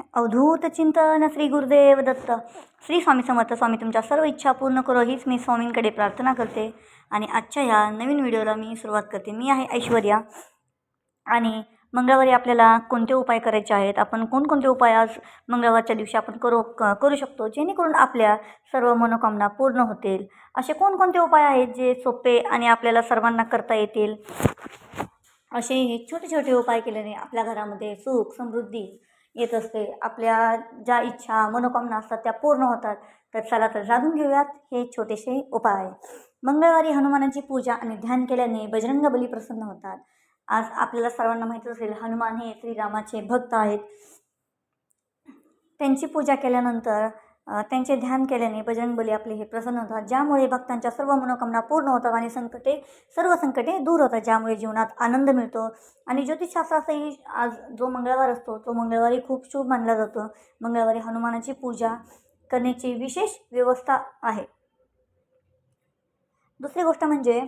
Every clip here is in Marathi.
अवधूत चिंतन श्री गुरुदेव दत्त. श्री स्वामी समर्थ स्वामी तुमच्या सर्व इच्छा पूर्ण करो हीच मी स्वामींकडे प्रार्थना करते. आणि आजच्या ह्या नवीन व्हिडिओला मी सुरुवात करते. मी आहे ऐश्वर्या. आणि मंगळवारी आपल्याला कोणते उपाय करायचे आहेत? आपण कोणकोणते उपाय आज मंगळवारच्या दिवशी आपण करू क करू शकतो जेणेकरून आपल्या सर्व मनोकामना पूर्ण होतील? असे कोणकोणते उपाय आहेत जे सोपे आणि आपल्याला सर्वांना करता येतील? असे हे छोटे छोटे उपाय केल्याने आपल्या घरामध्ये सुख समृद्धी येत असते. आपल्या ज्या इच्छा मनोकामना असतात त्या पूर्ण होतात. तर चला तर जाणून घेऊयात. हे छोटेसे उपाय. मंगळवारी हनुमानाची पूजा आणि ध्यान केल्याने बजरंग बली प्रसन्न होतात. आज आपल्याला सर्वांना माहीत असेल हनुमान हे श्रीरामाचे भक्त आहेत. त्यांची पूजा केल्यानंतर त्यांचे ध्यान केल्याने बजरंगबली आपले हे प्रसन्न होतात. ज्यामुळे भक्तांच्या सर्व मनोकामना पूर्ण होतात आणि संकटे सर्व संकटे दूर होतात. ज्यामुळे जीवनात आनंद मिळतो. आणि ज्योतिषशास्त्राचाही आज जो मंगळवार असतो तो मंगळवारी खूप शुभ मानला जातो. मंगळवारी हनुमानाची पूजा करण्याची विशेष व्यवस्था आहे. दुसरी गोष्ट म्हणजे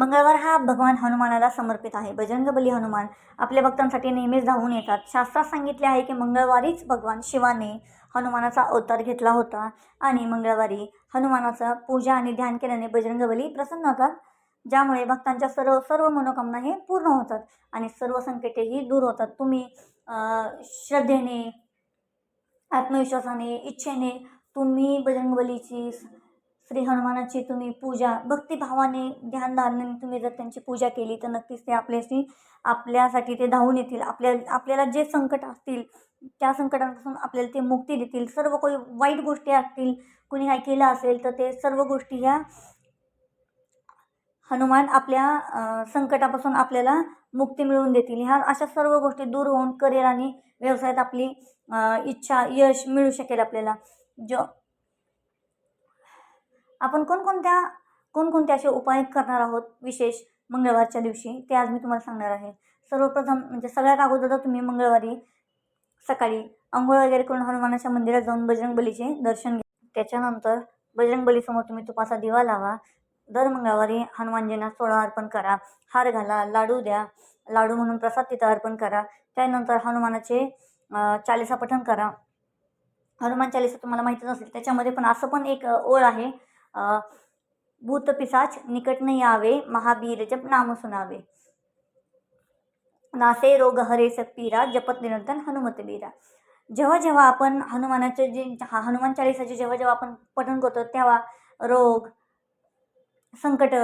मंगळवार हा भगवान हनुमानाला समर्पित आहे. बजरंगबली हनुमान आपल्या भक्तांसाठी नेहमीच धावून येतात. शास्त्रात सांगितले आहे की मंगळवारीच भगवान शिवाने हनुमानाचा अवतार घेतला होता आणि मंगळवारी हनुमानाचा पूजा आणि ध्यान केल्याने बजरंगबली प्रसन्न होतात. ज्यामुळे भक्तांच्या सर्व सर्व मनोकामना हे पूर्ण होतात आणि सर्व संकटेही दूर होतात. तुम्ही श्रद्धेने आत्मविश्वासाने इच्छेने तुम्ही बजरंगबलीची श्री हनुमानाची तुम्ही पूजा भक्तिभावाने ध्यानधारणाने तुम्ही जर त्यांची पूजा केली तर नक्कीच ते आपल्याशी आपल्यासाठी ते धावून येतील. आपल्या आपल्याला जे संकट असतील त्या संकटांपासून आपल्याला ते मुक्ती देतील. सर्व काही वाईट गोष्टी असतील कुणी काय केलं असेल तर ते सर्व गोष्टी ह्या हनुमान आपल्या संकटापासून आपल्याला मुक्ती मिळवून देतील. ह्या अशा सर्व गोष्टी दूर होऊन करिअर आणि व्यवसायात आपली इच्छा यश मिळू शकेल आपल्याला. जो आपण कोणकोणत्या कोणकोणते असे उपाय करणार आहोत विशेष मंगळवारच्या दिवशी? ते आज मी तुम्हाला सांगणार आहे. सर्वप्रथम म्हणजे सगळ्यात अगोदर तुम्ही मंगळवारी सकाळी आंघोळ वगैरे करून हनुमानाच्या मंदिरात जाऊन बजरंगबलीचे दर्शन घ्या. त्याच्यानंतर बजरंगबलीसमोर तुम्ही तुपाचा दिवा लावा. दर मंगळवारी हनुमानजींना सोळा अर्पण करा. हार घाला लाडू द्या. लाडू म्हणून प्रसाद तिथं अर्पण करा. त्यानंतर हनुमानाचे चालीसा चालिसा पठण करा. हनुमान चालिसा तुम्हाला माहितीच असेल. त्याच्यामध्ये पण असं पण एक ओळ आहे. भूतपिसाच भूत पिसाच निकट नाही यावे महावीर जप नाम सुनावे. नासे रोग हरे पीरा जपत निरंतर हनुमत बीरा जेव्हा जेव्हा आपण हनुमानाचे जे हनुमान चालिसाचे जेव्हा जेव्हा आपण पठण करतो तेव्हा रोग संकट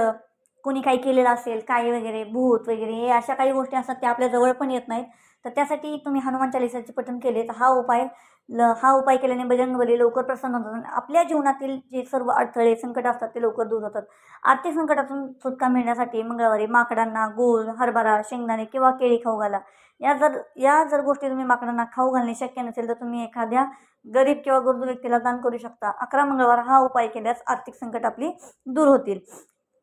कोणी काही केलेलं असेल काय वगैरे भूत वगैरे हे अशा काही गोष्टी असतात त्या आपल्या जवळ पण येत नाहीत. तर त्यासाठी तुम्ही हनुमान चालिसाचे पठण केले. तर हा उपाय ल हा उपाय केल्याने बजरंगबली लवकर प्रसन्न होतात आणि आपल्या जीवनातील जे सर्व अडथळे संकट असतात ते लवकर दूर होतात. आर्थिक संकटातून सुटका मिळण्यासाठी मंगळवारी माकडांना गूळ हरभरा शेंगदाणे किंवा केळी खाऊ घाला. या जर या जर गोष्टी तुम्ही माकडांना खाऊ घालणे शक्य नसेल तर तुम्ही एखाद्या गरीब किंवा गरजू व्यक्तीला दान करू शकता. अकरा मंगळवार हा उपाय केल्यास आर्थिक संकट आपली दूर होतील.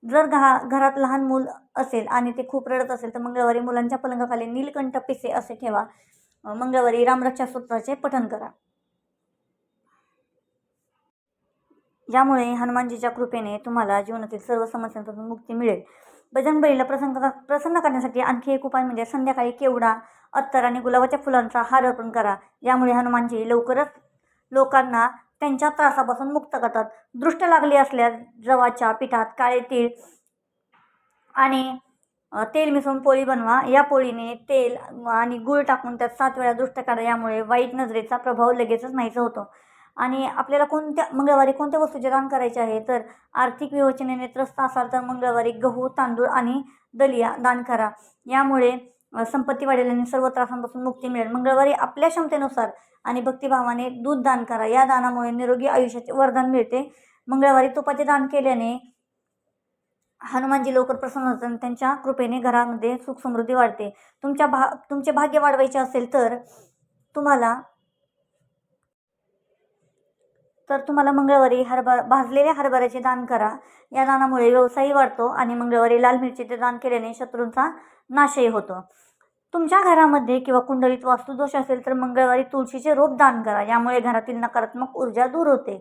जर घा घरात लहान मूल असेल आणि ते खूप रडत असेल तर मंगळवारी मुलांच्या पलंगाखाली नीलकंठ पिसे असे ठेवा. मंगळवारी रामरक्षा सूत्राचे पठण करा. यामुळे हनुमानजीच्या कृपेने तुम्हाला जीवनातील सर्व समस्यांपासून मुक्ती मिळेल. बजरंगबलीला प्रसन्न प्रसन्न करण्यासाठी आणखी एक उपाय म्हणजे संध्याकाळी केवडा अत्तर आणि गुलाबाच्या फुलांचा हार अर्पण करा. यामुळे हनुमानजी लवकरच लोकांना त्यांच्या त्रासापासून मुक्त करतात. दृष्ट लागली असल्यास जवाच्या पिठात काळे तीळ आणि तेल मिसळून पोळी बनवा. या पोळीने तेल आणि गूळ टाकून त्यात सात वेळा दृष्ट काढा यामुळे वाईट नजरेचा प्रभाव लगेचच नाहीसा होतो. आणि आपल्याला कोणत्या मंगळवारी कोणत्या वस्तूचे दान करायचे आहे? तर आर्थिक विवचनेने त्रस्त असाल तर मंगळवारी गहू तांदूळ आणि दलिया दान करा. यामुळे संपत्ती वाढेल आणि सर्व त्रासांपासून मुक्ती मिळेल. मंगळवारी आपल्या क्षमतेनुसार आणि भक्तिभावाने दूध दान करा. या दानामुळे निरोगी आयुष्याचे वरदान मिळते. मंगळवारी तुपाचे दान केल्याने हनुमानजी लवकर प्रसन्न होतात आणि त्यांच्या कृपेने घरामध्ये सुख समृद्धी वाढते. तुमच्या भा तुमचे भाग्य वाढवायचे असेल तर तुम्हाला तर तुम्हाला मंगळवारी हरभरा भाजलेल्या हरभऱ्याचे दान करा. या दानामुळे व्यवसायही वाढतो आणि मंगळवारी लाल मिरचीचे दान केल्याने शत्रूंचा नाशही होतो. तुमच्या घरामध्ये किंवा कुंडलीत वास्तुदोष असेल तर मंगळवारी तुळशीचे रोप दान करा. यामुळे घरातील नकारात्मक ऊर्जा दूर होते.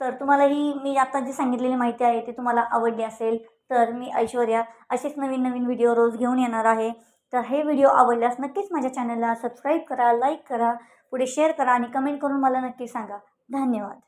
तर तुम्हाला ही मी आता जी सांगितलेली माहिती आहे ती तुम्हाला आवडली असेल तर मी ऐश्वर्या असेच नवीन नवीन व्हिडिओ रोज घेऊन येणार आहे. तर हे व्हिडिओ आवडल्यास नक्कीच माझ्या चॅनलला सबस्क्राईब करा लाईक करा पुढे शेअर करा आणि कमेंट करून मला नक्की सांगा. धन्यवाद.